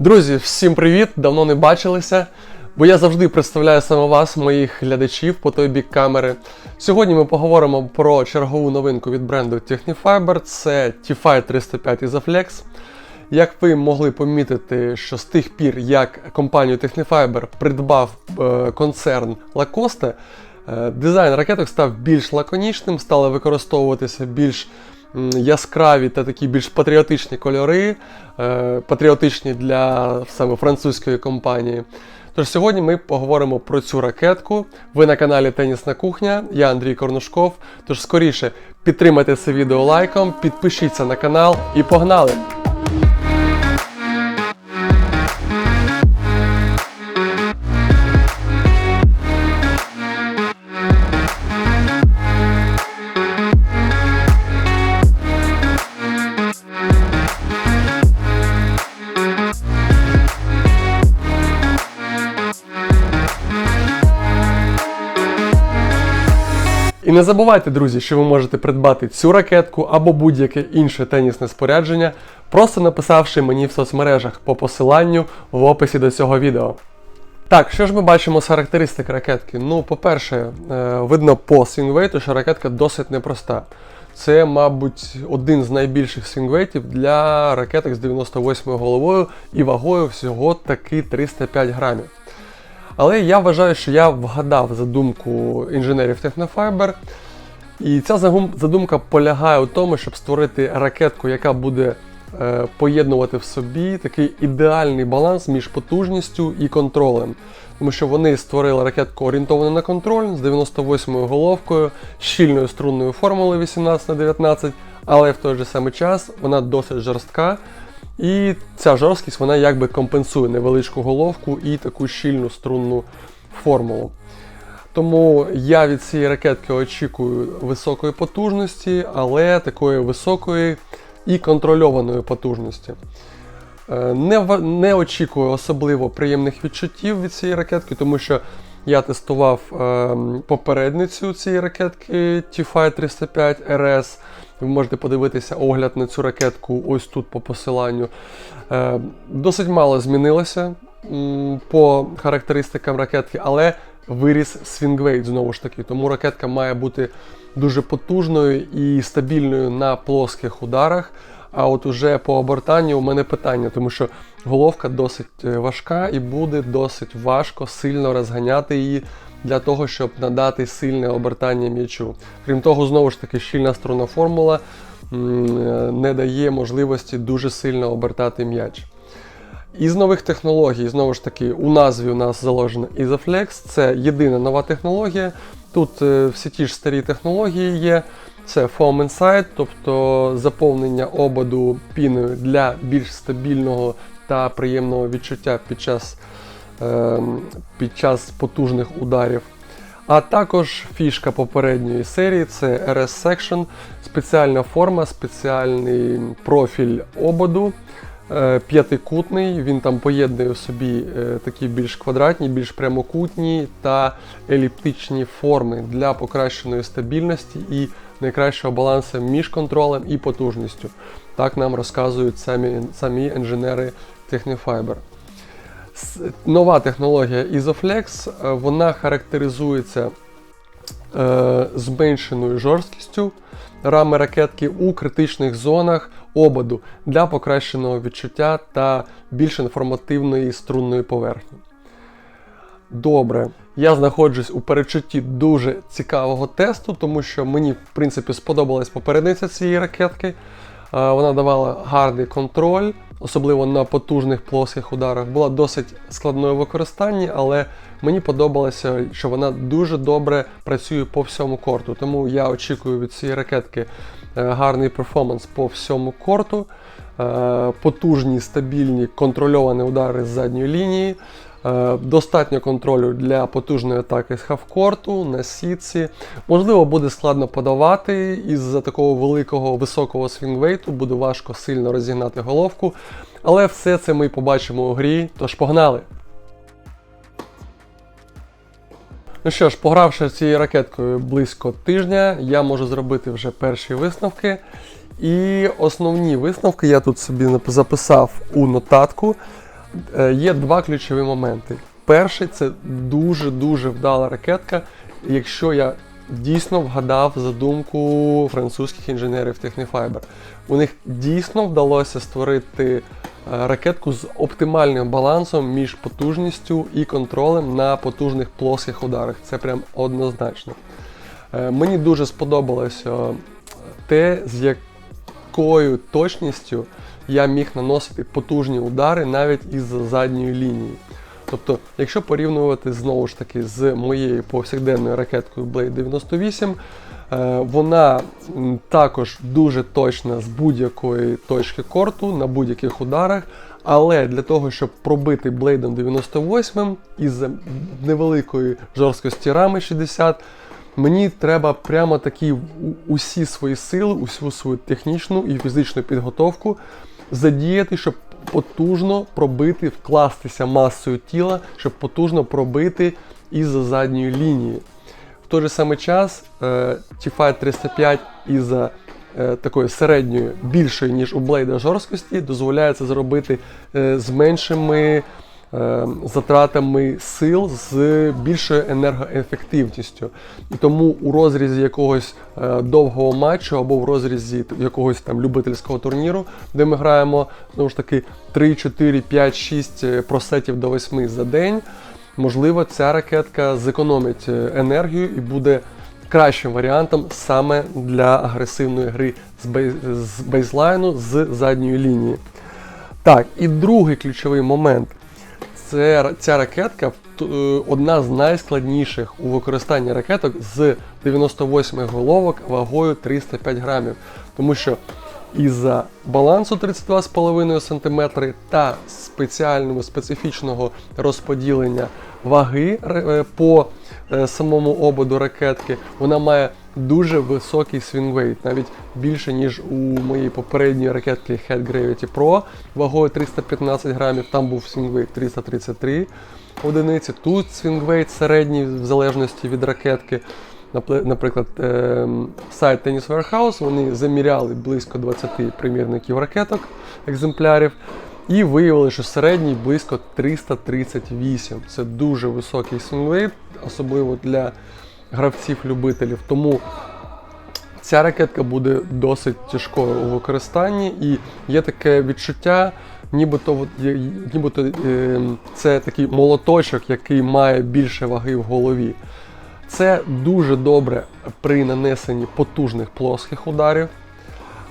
Друзі, всім привіт! Давно не бачилися, бо я завжди представляю саме вас, моїх глядачів по той бік камери. Сьогодні ми поговоримо про чергову новинку від бренду Technifiber. Це T-Fi 305 Isoflex. Як ви могли помітити, що з тих пір, як компанію Technifiber придбав е, концерн Lacoste, е, дизайн ракеток став більш лаконічним, стали використовуватися більш яскраві та такі більш патріотичні кольори, е, патріотичні для саме французької компанії. Тож сьогодні ми поговоримо про цю ракетку. Ви на каналі Тенісна Кухня, я Андрій Корнушков. Тож скоріше підтримайте це відео лайком, підпишіться на канал і погнали! І не забувайте, друзі, що ви можете придбати цю ракетку або будь-яке інше тенісне спорядження, просто написавши мені в соцмережах по посиланню в описі до цього відео. Так, що ж ми бачимо з характеристик ракетки? Ну, по-перше, е, видно по свінгвейту, що ракетка досить непроста. Це, мабуть, один з найбільших свінгвейтів для ракеток з 98 головою і вагою всього таки 305 грамів. Але я вважаю, що я вгадав задумку інженерів Technofiber. І ця задумка полягає у тому, щоб створити ракетку, яка буде е, поєднувати в собі такий ідеальний баланс між потужністю і контролем. Тому що вони створили ракетку орієнтовану на контроль з 98-ю головкою, щільною струнною формулою 18х19, але в той же самий час вона досить жорстка. І ця жорсткість вона якби компенсує невеличку головку і таку щільну струнну формулу. Тому я від цієї ракетки очікую високої потужності, але такої високої і контрольованої потужності. Е, Не, не очікую особливо приємних відчуттів від цієї ракетки, тому що я тестував ем, попередницю цієї ракетки T-Fi 305 RS. Ви можете подивитися огляд на цю ракетку ось тут по посиланню. Е, Досить мало змінилося по характеристикам ракетки, але виріс свінгвейт знову ж таки. Тому ракетка має бути дуже потужною і стабільною на плоских ударах. А от уже по обертанню у мене питання, тому що головка досить е, важка і буде досить важко сильно розганяти її для того, щоб надати сильне обертання м'ячу. Крім того, знову ж таки, щільна струнна формула е, не дає можливості дуже сильно обертати м'яч. Із нових технологій, знову ж таки, у назві у нас заложено Isoflex. Це єдина нова технологія. Тут е, всі ті ж старі технології є. Це Foam Inside, тобто заповнення ободу піною для більш стабільного та приємного відчуття під час, під час потужних ударів. А також фішка попередньої серії це RS Section, спеціальна форма, спеціальний профіль ободу е, п'ятикутний. Він там поєднує в собі е, такі більш квадратні, більш прямокутні та еліптичні форми для покращеної стабільності і найкращого балансу між контролем і потужністю. Так нам розказують самі, самі інженери Technifiber. Нова технологія Isoflex, е, вона характеризується е, зменшеною жорсткістю рами ракетки у критичних зонах ободу для покращеного відчуття та більш інформативної струнної поверхні. Добре, я знаходжусь у передчутті дуже цікавого тесту, тому що мені, в принципі, сподобалась попередниця цієї ракетки. Е, Вона давала гарний контроль, особливо на потужних плоских ударах. Була досить складною в використанні, але мені подобалося, що вона дуже добре працює по всьому корту. Тому я очікую від цієї ракетки е, гарний перформанс по всьому корту, е, потужні, стабільні, контрольовані удари з задньої лінії. Е, Достатньо контролю для потужної атаки з хавкорту на сітці. Можливо, буде складно подавати із-за такого великого високого свінгвейту, буде важко сильно розігнати головку. Але все це ми побачимо у грі, тож погнали! Ну що ж, погравши цією ракеткою близько тижня, я можу зробити вже перші висновки. І основні висновки я тут собі записав у нотатку. Е, Є два ключові моменти. Перший це дуже-дуже вдала ракетка, якщо я дійсно вгадав задумку французьких інженерів Technifiber. У них дійсно вдалося створити е, ракетку з оптимальним балансом між потужністю і контролем на потужних плоских ударах. Це прям однозначно. Е, Мені дуже сподобалося те, з якою точністю я міг наносити потужні удари навіть із задньої лінії. Тобто, якщо порівнювати знову ж таки з моєю повсякденною ракеткою Blade 98, е, вона також дуже точна з будь-якої точки корту на будь-яких ударах. Але для того, щоб пробити Blade 98 із невеликої жорсткості рами 60, Мені треба прямо такі усі свої сили, усю свою технічну і фізичну підготовку задіяти, щоб потужно пробити, вкластися масою тіла, щоб потужно пробити із задньої лінії. В той же самий час е, T-Fight 305 із е, такої середньої, більшої, ніж у Blade жорсткості, дозволяє це зробити е, з меншими затратами сил з більшою енергоефективністю. І тому у розрізі якогось е, довгого матчу або в розрізі якогось там любительського турніру, де ми граємо знову ж таки 3, 4, 5, 6 е, просетів до 8 за день. Можливо, ця ракетка зекономить е, енергію і буде кращим варіантом саме для агресивної гри з бейзлайну з задньої лінії. Так, і другий ключовий момент. Це ця ракетка е, одна з найскладніших у використанні ракеток з 98 головок вагою 305 грамів. Тому що із-за балансу 32,5 см та спеціального специфічного розподілення ваги е, по е, самому ободу ракетки, вона має дуже високий свінгвейт, навіть більше, ніж у моїй попередньої ракетки Head Gravity Pro вагою 315 грамів, там був свінгвейт 333 одиниці. Тут свінгвейт середній в залежності від ракетки. Наприклад, ем, сайт Tennis Warehouse, вони заміряли близько 20 примірників ракеток, екземплярів, і виявили, що середній близько 338. Це дуже високий свінгвейт, особливо для гравців-любителів. Тому ця ракетка буде досить тяжкою у використанні, і є таке відчуття, нібито, нібито е, це такий молоточок, який має більше ваги в голові. Це дуже добре при нанесенні потужних плоских ударів.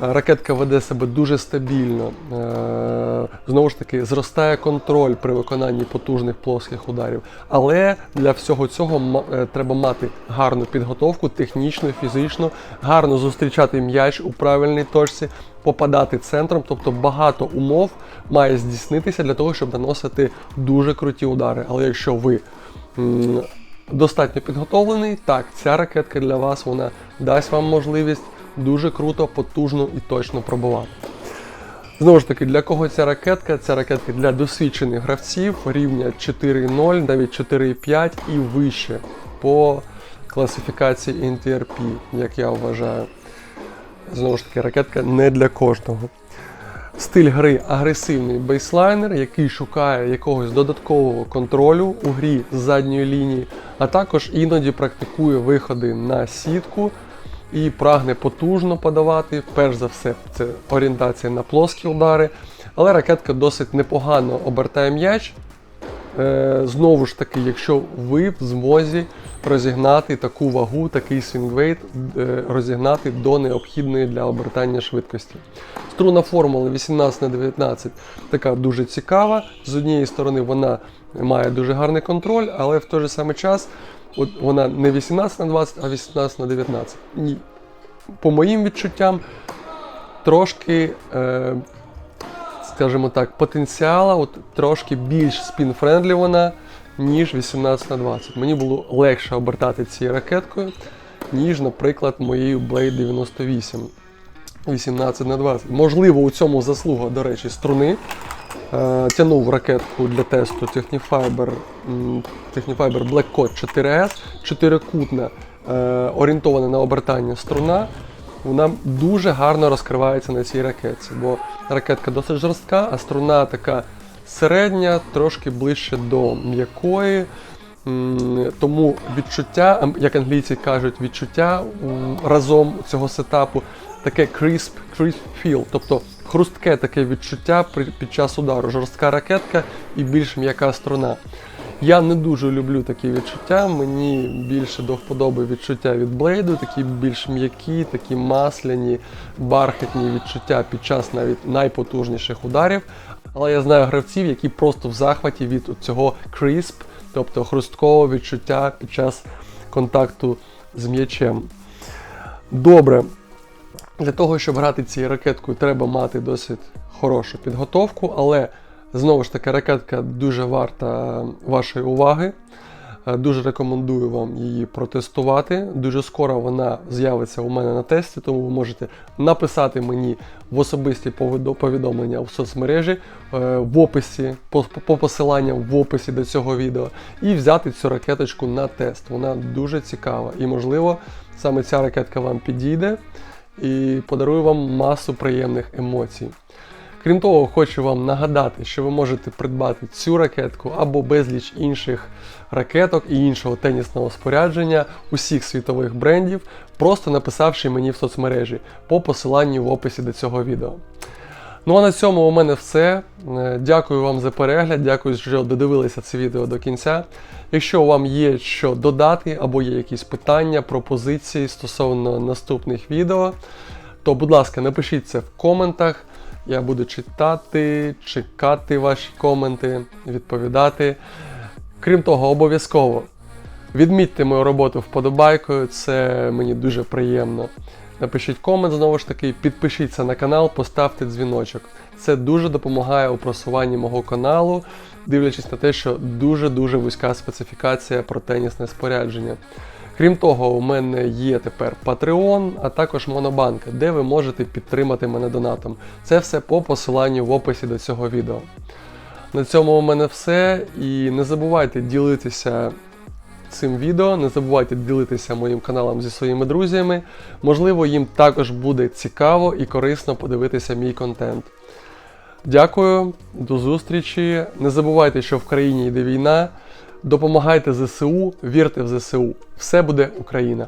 Ракетка веде себе дуже стабільно. Е, Знову ж таки, зростає контроль при виконанні потужних плоских ударів. Але для всього цього е, треба мати гарну підготовку, технічну, фізичну, гарно зустрічати м'яч у правильній точці, попадати центром. Тобто багато умов має здійснитися для того, щоб наносити дуже круті удари. Але якщо ви достатньо підготовлений, так, ця ракетка для вас вона дасть вам можливість дуже круто, потужно і точно пробувати. Знову ж таки, для кого ця ракетка? Ця ракетка для досвідчених гравців рівня 4.0, навіть 4.5 і вище по класифікації NTRP, як я вважаю. Знову ж таки, ракетка не для кожного. Стиль гри агресивний бейслайнер, який шукає якогось додаткового контролю у грі з задньої лінії, а також іноді практикує виходи на сітку і прагне потужно подавати. Перш за все, це орієнтація на плоскі удари. Але ракетка досить непогано обертає м'яч. Е, знову ж таки, якщо ви в змозі розігнати таку вагу, такий свінгвейт, е, розігнати до необхідної для обертання швидкості. Струна формули 18 на 19 така дуже цікава. З однієї сторони, вона має дуже гарний контроль, але в той же самий час от вона не 18 на 20, а 18 на 19. І по моїм відчуттям, трошки. Е, скажімо так, потенціала, от трошки більш спін-френдлі вона, ніж 18 на 20. Мені було легше обертати цією ракеткою, ніж, наприклад, моєю Blade 98 18 на 20. Можливо, у цьому заслуга, до речі, струни. Е, тянув ракетку для тесту Technifiber, Technifiber Black Code 4S, чотирикутна, е, орієнтована на обертання струна. Вона дуже гарно розкривається на цій ракетці, бо ракетка досить жорстка, а струна така середня, трошки ближче до м'якої. Тому відчуття, як англійці кажуть, відчуття разом цього сетапу таке crisp, crisp feel, тобто хрустке таке відчуття під час удару, жорстка ракетка і більш м'яка струна. Я не дуже люблю такі відчуття. Мені більше до вподоби відчуття від блейду, такі більш м'які, такі масляні, бархатні відчуття під час навіть найпотужніших ударів. Але я знаю гравців, які просто в захваті від цього crisp, тобто хрусткого відчуття під час контакту з м'ячем. Добре. Для того, щоб грати цією ракеткою, треба мати досить хорошу підготовку, але знову ж таки ракетка дуже варта вашої уваги. Е, Дуже рекомендую вам її протестувати. Дуже скоро вона з'явиться у мене на тесті, тому ви можете написати мені в особисті повідомлення в соцмережі е, в описі, по, по посиланням в описі до цього відео, і взяти цю ракеточку на тест. Вона дуже цікава. І, можливо, саме ця ракетка вам підійде і подарую вам масу приємних емоцій. Крім того, хочу вам нагадати, що ви можете придбати цю ракетку або безліч інших ракеток і іншого тенісного спорядження усіх світових брендів, просто написавши мені в соцмережі по посиланню в описі до цього відео. Ну а на цьому у мене все. Е, Дякую вам за перегляд, дякую, що додивилися це відео до кінця. Якщо вам є що додати або є якісь питання, пропозиції стосовно наступних відео, то, будь ласка, напишіть це в коментах. Я буду читати, чекати ваші коменти, відповідати. Крім того, обов'язково відмітьте мою роботу вподобайкою, це мені дуже приємно. Напишіть комент знову ж таки, підпишіться на канал, поставте дзвіночок. Це дуже допомагає у просуванні мого каналу, дивлячись на те, що дуже-дуже вузька специфікація про тенісне спорядження. Крім того, у мене є тепер Patreon, а також Монобанк, де ви можете підтримати мене донатом. Це все по посиланню в описі до цього відео. На цьому у мене все. І не забувайте ділитися цим відео, не забувайте ділитися моїм каналом зі своїми друзями. Можливо, їм також буде цікаво і корисно подивитися мій контент. Дякую, до зустрічі. Не забувайте, що в країні йде війна. Допомагайте ЗСУ, вірте в ЗСУ. Все буде Україна!